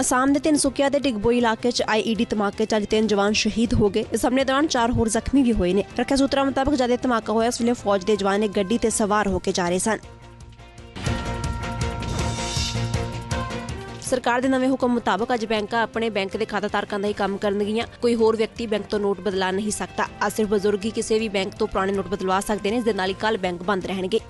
ਅਸਾਮ ਦੇ ਤਿੰਨਸੁਕੀਆ ਦੇ ਡਿਗਬੋਈ ਇਲਾਕੇ 'ਚ ਆਈਈਡੀ ਧਮਾਕੇ 'ਚ ਅੱਜ ਤਿੰਨ ਜਵਾਨ ਸ਼ਹੀਦ ਹੋ ਗਏ। ਇਸ ਹਮਲੇ ਦੌਰਾਨ ਚਾਰ ਹੋਰ ਜ਼ਖਮੀ ਵੀ ਹੋਏ ਨੇ। ਰੱਖਿਆ ਸੂਤਰਾਂ ਮੁਤਾਬਕ ਜਦ ਇਹ ਧਮਾਕਾ ਹੋਇਆ ਉਸ ਵੇਲੇ ਫੌਜ ਦੇ ਜਵਾਨ ਇੱਕ ਗੱਡੀ ਤੇ ਸਵਾਰ ਹੋ ਕੇ ਜਾ ਰਹੇ ਸਨ। ਸਰਕਾਰ ਦੇ ਨਵੇਂ ਹੁਕਮ ਮੁਤਾਬਕ ਅੱਜ ਬੈਂਕਾਂ ਆਪਣੇ ਬੈਂਕ ਦੇ ਖਾਤਾ ਧਾਰਕਾਂ ਦਾ ਹੀ ਕੰਮ ਕਰਨਗੀਆਂ। ਕੋਈ ਹੋਰ ਵਿਅਕਤੀ ਬੈਂਕ ਤੋਂ ਨੋਟ ਬਦਲਾ ਨਹੀਂ ਸਕਦਾ। ਆ ਸਿਰਫ ਬਜ਼ੁਰਗ ਹੀ ਕਿਸੇ ਵੀ ਬੈਂਕ ਤੋਂ ਪੁਰਾਣੇ ਨੋਟ ਬਦਲਵਾ ਸਕਦੇ ਨੇ ਇਸ ਦੇ ਨਾਲ ਹੀ ਕੱਲ ਬੈਂਕ ਬੰਦ ਰਹਿਣਗੇ।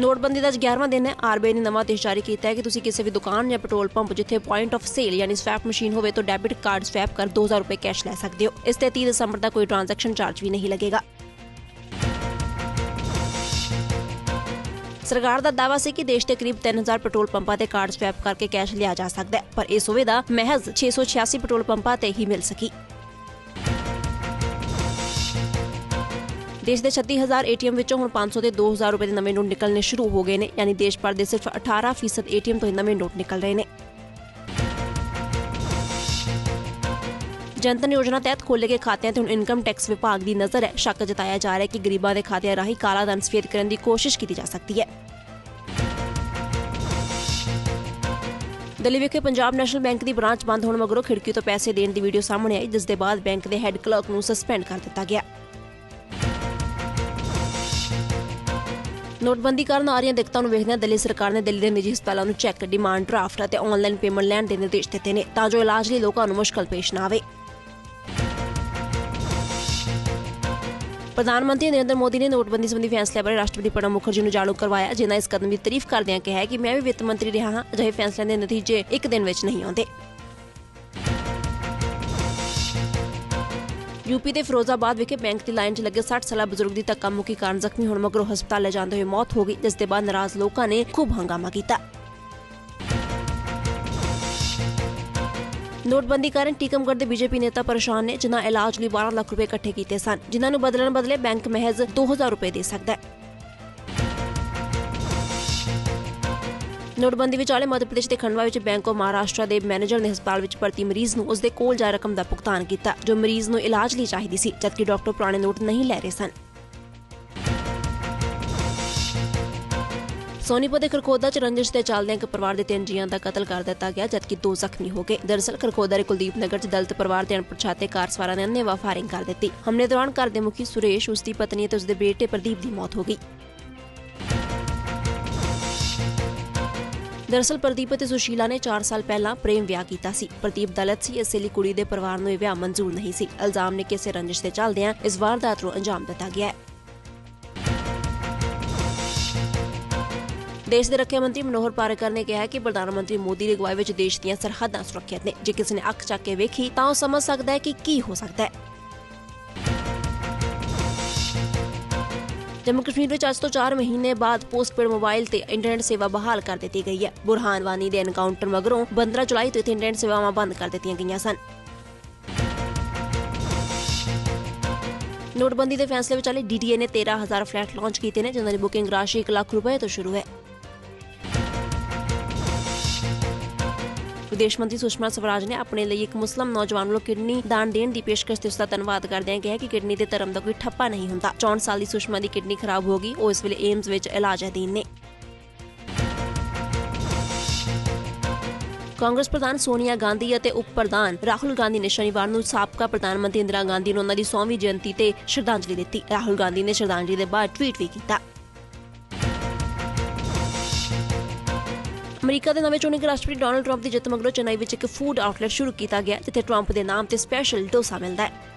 ਨੋਟਬੰਦੀ ਦਾ ਅੱਜ 11ਵਾਂ ਦਿਨ ਹੈ। ਆਰਬੀਆਈ ਨੇ ਨਵਾਂ ਆਦੇਸ਼ ਜਾਰੀ ਕੀਤਾ ਹੈ ਕਿ ਤੁਸੀਂ ਕਿਸੇ ਵੀ ਦੁਕਾਨ ਜਾਂ ਪੈਟਰੋਲ ਪੰਪ ਜਿੱਥੇ ਪੁਆਇੰਟ ਆਫ ਸੇਲ ਯਾਨੀ ਸਵੈਪ ਮਸ਼ੀਨ ਹੋਵੇ ਤੋਂ ਡੈਬਿਟ ਕਾਰਡ ਸਵੈਪ ਕਰ 2000 ਰੁਪਏ ਕੈਸ਼ ਲੈ ਸਕਦੇ ਹੋ। ਇਸ ਤੇ 30 ਦਸੰਬਰ ਤੱਕ ਕੋਈ ਟ੍ਰਾਂਜੈਕਸ਼ਨ ਚਾਰਜ ਵੀ ਨਹੀਂ ਲੱਗੇਗਾ। ਸਰਕਾਰ ਦਾ ਦਾਅਵਾ ਸੀ ਕਿ ਦੇਸ਼ ਦੇ ਕਰੀਬ 3000 ਪੈਟਰੋਲ ਪੰਪਾਂ ਤੇ ਕਾਰਡ ਸਵੈਪ ਕਰਕੇ ਕੈਸ਼ ਲਿਆ ਜਾ ਸਕਦਾ ਹੈ, ਪਰ ਇਹ ਸੁਵਿਧਾ ਮਹਿਜ਼ 686 ਪੈਟਰੋਲ ਪੰਪਾਂ ਤੇ ਹੀ ਮਿਲ ਸਕੀ। ਦੇਸ਼ ਦੇ 36000 ਏਟੀਐਮ ਵਿੱਚੋਂ ਹੁਣ 500 ਤੇ 2000 ਰੁਪਏ ਦੇ ਨਵੇਂ ਨੋਟ ਨਿਕਲਣੇ ਸ਼ੁਰੂ ਹੋ ਗਏ ਨੇ, ਯਾਨੀ ਦੇਸ਼ ਭਰ ਦੇ ਸਿਰਫ 18% ਏਟੀਐਮ ਤੋਂ ਹੀ ਨਵੇਂ ਨੋਟ ਨਿਕਲ ਰਹੇ ਨੇ। ਜਨਧਨ ਯੋਜਨਾ ਤਹਿਤ ਖੋਲੇ ਗਏ ਖਾਤਿਆਂ ਤੇ ਹੁਣ ਇਨਕਮ ਟੈਕਸ ਵਿਭਾਗ ਦੀ ਨਜ਼ਰ ਹੈ। ਸ਼ੱਕ ਜਤਾਇਆ ਜਾ ਰਿਹਾ ਹੈ ਕਿ ਗਰੀਬਾਂ ਦੇ ਖਾਤਿਆਂ ਰਾਹੀਂ ਕਾਲਾ ਧਨ ਸਫੇਦ ਕਰਨ ਦੀ ਕੋਸ਼ਿਸ਼ ਕੀਤੀ ਜਾ ਸਕਦੀ ਹੈ। ਦਿੱਲੀ ਵਿਖੇ ਪੰਜਾਬ ਨੈਸ਼ਨਲ ਬੈਂਕ ਦੀ ਬ੍ਰਾਂਚ ਬੰਦ ਹੋਣ ਮਗਰੋਂ ਖਿੜਕੀ ਤੋਂ ਪੈਸੇ ਦੇਣ ਦੀ ਵੀਡੀਓ ਸਾਹਮਣੇ ਆਈ, ਜਿਸ ਦੇ ਬਾਅਦ ਬੈਂਕ ਦੇ ਹੈੱਡ ਕਲਰਕ ਨੂੰ ਸਸਪੈਂਡ ਕਰ ਦਿੱਤਾ ਗਿਆ। ਨੋਟਬੰਦੀ ਕਾਰਨ ਆ ਰਹੀਆਂ ਦਿੱਕਤਾਂ ਨੂੰ ਵੇਖਦਿਆਂ ਦਿੱਲੀ ਸਰਕਾਰ ਨੇ ਦਿੱਲੀ ਦੇ ਨਿੱਜੀ ਹਸਪਤਾਲਾਂ ਨੂੰ ਚੈੱਕ, ਡਿਮਾਂਡ, ਡਰਾਫਟ ਅਤੇ ਆਨਲਾਈਨ ਪੇਮੈਂਟ ਲੈਣ ਦੇ ਨਿਰਦੇਸ਼ ਦਿੱਤੇ ਨੇ ਤਾਂ ਜੋ ਇਲਾਜ ਲਈ ਲੋਕਾਂ ਨੂੰ ਮੁਸ਼ਕਲ ਪੇਸ਼ ਨਾ ਆਵੇ। ਪ੍ਰਧਾਨ ਮੰਤਰੀ ਨਰਿੰਦਰ ਮੋਦੀ ਨੇ ਨੋਟਬੰਦੀ ਸੰਬੰਧੀ ਫੈਸਲੇ ਬਾਰੇ ਰਾਸ਼ਟਰਪਤੀ ਪ੍ਰਣਬ ਮੁਖਰਜੀ ਨੂੰ ਜਾਣੂ ਕਰਵਾਇਆ, ਜਿਨ੍ਹਾਂ ਇਸ ਕਦਮ ਦੀ ਤਾਰੀਫ ਕਰਦਿਆਂ ਕਿਹਾ ਕਿ ਮੈਂ ਵੀ ਵਿੱਤ ਮੰਤਰੀ ਰਿਹਾ ਹਾਂ, ਅਜਿਹੇ ਫੈਸਲਿਆਂ ਦੇ ਨਤੀਜੇ ਇੱਕ ਦਿਨ ਵਿੱਚ ਨਹੀਂ ਆਉਂਦੇ। ਯੂਪੀ ਦੇ ਫਿਰੋਜ਼ਾਬਾਦ ਵਿਖੇ ਬੈਂਕ ਦੀ ਲਾਈਨ 'ਚ ਲੱਗੇ 60 ਸਾਲਾ ਬਜ਼ੁਰਗ ਦੀ ਧੱਕਾ ਮੁੱਕੀ ਕਾਰਨ ਜ਼ਖਮੀ ਹੋਣ ਮਗਰੋਂ ਹਸਪਤਾਲ ਲੈ ਜਾਂਦੇ ਹੋਏ ਮੌਤ ਹੋ ਗਈ, ਜਿਸ ਦੇ ਬਾਅਦ ਨਾਰਾਜ਼ ਲੋਕਾਂ ਨੇ ਖੂਬ ਹੰਗਾਮਾ ਕੀਤਾ। ਨੋਟਬੰਦੀ ਕਾਰਨ ਟੀਕਮਗੜ੍ਹ ਦੇ ਬੀਜੇਪੀ ਨੇਤਾ ਪਰੇਸ਼ਾਨ ਨੇ, ਜਿਨ੍ਹਾਂ ਇਲਾਜ ਲਈ 12 ਲੱਖ ਰੁਪਏ ਇਕੱਠੇ ਕੀਤੇ ਸਨ, ਜਿਨ੍ਹਾਂ ਨੂੰ ਬਦਲਣ ਬਦਲੇ ਬੈਂਕ ਮਹਿਜ਼ 2000 ਰੁਪਏ ਦੇ ਸਕਦਾ ਹੈ। ਨੋਟਬੰਦੀ ਵਿਚਾਲੇ ਮੱਧ ਪ੍ਰਦੇਸ਼ ਦੇ ਖੰਡਵਾ ਵਿੱਚ ਬੈਂਕ ਆਫ ਮਹਾਰਾਸ਼ਟਰ ਦੇ ਮੈਨੇਜਰ ਨੇ ਹਸਪਤਾਲ ਵਿੱਚ ਭਰਤੀ ਮਰੀਜ਼ ਨੂੰ ਉਸ ਕੋਲ ਜਾ ਰਕਮ ਦਾ ਭੁਗਤਾਨ ਕੀਤਾ, ਜੋ ਮਰੀਜ਼ ਨੂੰ ਇਲਾਜ ਲਈ ਚਾਹੀਦੀ ਸੀ, ਜਦਕਿ ਡਾਕਟਰ ਪੁਰਾਣੇ ਨੋਟ ਨਹੀਂ ਲੈ ਰਹੇ ਸਨ। ਸੋਨੀਪਤ ਦੇ ਖਰਖੋਦਾ ਚ ਰੰਜਿਸ਼ ਦੇ ਚੱਲਦਿਆਂ ਇੱਕ ਪਰਿਵਾਰ ਦੇ ਤਿੰਨ ਜੀਆਂ ਦਾ ਕਤਲ ਕਰ ਦਿੱਤਾ ਗਿਆ, ਜਦਕਿ ਦੋ ਜ਼ਖਮੀ ਹੋ ਗਏ। ਦਰਸਲ ਖਰਖੋਦਾ ਦੇ ਕੁਲਦੀਪ ਨਗਰ ਚ ਦਲਤ ਪਰਿਵਾਰ ਦੇ ਅਣਪਛਾਤੇ ਕਾਰ ਸਵਾਰਾਂ ਨੇ ਅੰਨ੍ਹੇਵਾਹ ਫਾਇਰਿੰਗ ਕਰ ਦਿੱਤੀ। ਹਮਲੇ ਦੌਰਾਨ ਘਰ ਦੇ ਮੁਖੀ ਸੁਰੇਸ਼ ਉਸ ਦੀ ਪਤਨੀ ਅਤੇ ਉਸ ਦੇ ਬੇਟੇ ਪ੍ਰਦੀਪ ਦੀ ਮੌਤ ਹੋ ਗਈ। ਦਰਅਸਲ ਪ੍ਰਦੀਪ ਅਤੇ ਸੁਸ਼ੀਲਾ ਨੇ 4 ਸਾਲ ਪਹਿਲਾਂ ਪ੍ਰੇਮ ਵਿਆਹ ਕੀਤਾ ਸੀ। ਪ੍ਰਦੀਪ ਦਲਿਤ ਸੀ, ਇਸੇ ਲਈ ਕੁੜੀ ਦੇ ਪਰਿਵਾਰ ਨੂੰ ਇਹ ਵਿਆਹ ਮਨਜ਼ੂਰ ਨਹੀਂ ਸੀ। ਇਲਜ਼ਾਮ ਨੇ ਕਿਸੇ ਰੰਜਿਸ਼ ਦੇ ਚੱਲਦਿਆਂ ਇਸ ਵਾਰਦਾਤ ਨੂੰ ਅੰਜਾਮ ਦਿੱਤਾ ਗਿਆ ਹੈ। ਦੇਸ਼ ਦੇ ਰੱਖਿਆ ਮੰਤਰੀ ਮਨੋਹਰ ਪਾਰਕਰ ਨੇ ਕਿਹਾ ਕਿ ਪ੍ਰਧਾਨ ਮੰਤਰੀ ਮੋਦੀ ਦੀ ਅਗਵਾਈ ਵਿੱਚ ਦੇਸ਼ ਦੀਆਂ ਸਰਹੱਦਾਂ ਸੁਰੱਖਿਅਤ ਨੇ। ਜੇ ਕਿਸੇ ਨੇ ਅੱਖ ਚੱਕ ਕੇ ਵੇਖੀ, ਤਾਂ ਉਹ ਸਮਝ ਸਕਦਾ ਹੈ ਕਿ ਕੀ ਹੋ ਸਕਦਾ ਹੈ। ਜੰਮੂ ਕਸ਼ਮੀਰ ਵਿੱਚ ਅੱਜ ਤੋਂ 4 ਮਹੀਨੇ ਬਾਅਦ ਪੋਸਟਪੇਡ ਮੋਬਾਈਲ ਤੇ ਇੰਟਰਨੈਟ ਸੇਵਾ ਬਹਾਲ ਕਰ ਦਿੱਤੀ ਗਈ ਹੈ। ਬੁਰਹਾਨ ਵਾਨੀ ਦੇ ਐਨਕਾਊਂਟਰ ਮਗਰੋਂ 15 ਜੁਲਾਈ ਤੋਂ ਇੱਥੇ ਇੰਟਰਨੈਟ ਸੇਵਾਵਾਂ ਬੰਦ ਕਰ ਦਿੱਤੀਆਂ ਗਈਆਂ ਸਨ। ਨੋਟਬੰਦੀ ਦੇ ਫੈਸਲੇ ਵਿਚਾਲੇ ਡੀਡੀਏ ਨੇ 13000 ਫਲੈਟ ਲਾਂਚ ਕੀਤੇ ਨੇ, ਜਿਨ੍ਹਾਂ ਦੀ ਬੁਕਿੰਗ ਰਾਸ਼ੀ 1 ਲੱਖ ਰੁਪਏ ਤੋਂ ਸ਼ੁਰੂ ਹੈ। ਵਿਦੇਸ਼ ਮੰਤਰੀ ਸੁਸ਼ਮਾ ਸਵਰਾਜ ਨੇ ਆਪਣੇ ਲਈ ਇੱਕ ਮੁਸਲਮ ਨੌਜਵਾਨ ਨੂੰ ਕਿਡਨੀ ਦਾਨ ਦੇਣ ਦੀ ਪੇਸ਼ਕਸ਼ ਤੇ ਉਸ ਧੰਨਵਾਦ ਕਰਦਿਆਂ ਕਿਹਾ ਕਿ ਕਿਡਨੀ ਦੇ ਧਰਮ ਦਾ ਕੋਈ ਠੱਪਾ ਨਹੀਂ ਹੁੰਦਾ। 64 ਸਾਲ ਦੀ ਸੁਸ਼ਮਾ ਦੀ ਕਿਡਨੀ ਖਰਾਬ ਹੋ ਗਈ। ਉਹ ਇਸ ਵੇਲੇ ਏਮਜ਼ ਵਿੱਚ ਇਲਾਜ ਅਧੀਨ ਨੇ। ਕਾਂਗਰਸ ਪ੍ਰਧਾਨ ਸੋਨੀਆ ਗਾਂਧੀ ਅਤੇ ਉਪ ਪ੍ਰਧਾਨ ਰਾਹੁਲ ਗਾਂਧੀ ਨੇ ਸ਼ਨੀਵਾਰ ਨੂੰ ਸਾਬਕਾ ਪ੍ਰਧਾਨ ਮੰਤਰੀ ਇੰਦਰਾ ਗਾਂਧੀ ਨੂੰ ਉਹਨਾਂ ਦੀ 100ਵੀਂ ਜਯੰਤੀ ਤੇ ਸ਼ਰਧਾਂਜਲੀ ਦਿੱਤੀ। ਰਾਹੁਲ ਗਾਂਧੀ ਨੇ ਸ਼ਰਧਾਂਜਲੀ ਦੇ ਬਾਅਦ ਟਵੀਟ ਵੀ ਕੀਤਾ। ਅਮਰੀਕਾ ਦੇ ਨਵੇਂ ਚੁਣੇ ਗਏ ਰਾਸ਼ਟਰਪਤੀ ਡੋਨਲਡ ਟਰੰਪ ਦੀ ਜਿੱਤ ਮਗਰੋਂ ਚੇਨਈ ਵਿੱਚ ਇੱਕ ਫੂਡ ਆਊਟਲੈਟ ਸ਼ੁਰੂ ਕੀਤਾ ਗਿਆ, ਜਿੱਥੇ ਟਰੰਪ ਦੇ ਨਾਮ ਤੇ ਸਪੈਸ਼ਲ ਡੋਸਾ ਮਿਲਦਾ ਹੈ।